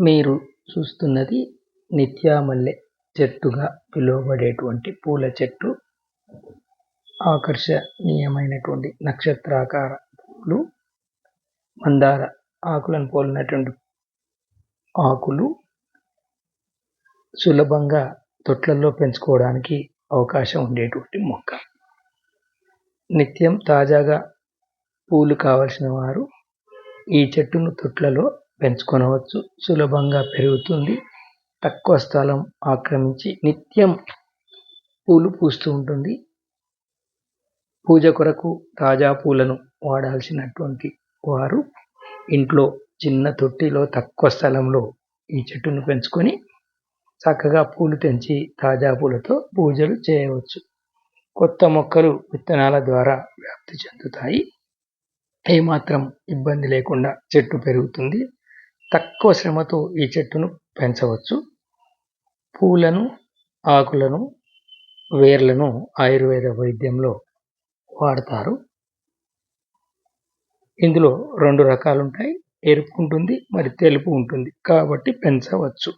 మీరు చూస్తున్నది నిత్యామల్లె చెట్టుగా పిలువబడేటువంటి పూల చెట్టు. ఆకర్షణీయమైనటువంటి నక్షత్రాకార పూలు మందార ఆకులను పోలినటువంటి ఆకులు సులభంగా తొట్లల్లో పెంచుకోవడానికి అవకాశం ఉండేటువంటి మొక్క. నిత్యం తాజాగా పూలు కావలసిన వారు ఈ చెట్టును తొట్లలో పెంచుకొనవచ్చు. సులభంగా పెరుగుతుంది. తక్కువ స్థలం ఆక్రమించి నిత్యం పూలు పూస్తూ ఉంటుంది. పూజ కొరకు తాజా పూలను వాడాల్సినటువంటి వారు ఇంట్లో చిన్న తొట్టిలో తక్కువ స్థలంలో ఈ చెట్టును పెంచుకొని చక్కగా పూలు తెంచి తాజా పూలతో పూజలు చేయవచ్చు. కొత్త మొక్కలు విత్తనాల ద్వారా వ్యాప్తి చెందుతాయి. ఏమాత్రం ఇబ్బంది లేకుండా చెట్టు పెరుగుతుంది. తక్కువ శ్రమతో ఈ చెట్టును పెంచవచ్చు. పూలను ఆకులను వేర్లను ఆయుర్వేద వైద్యంలో వాడతారు. ఇందులో రెండు రకాలు ఉంటాయి ఎరుపు ఉంటుంది మరి తెలుపు ఉంటుంది. కాబట్టి పెంచవచ్చు.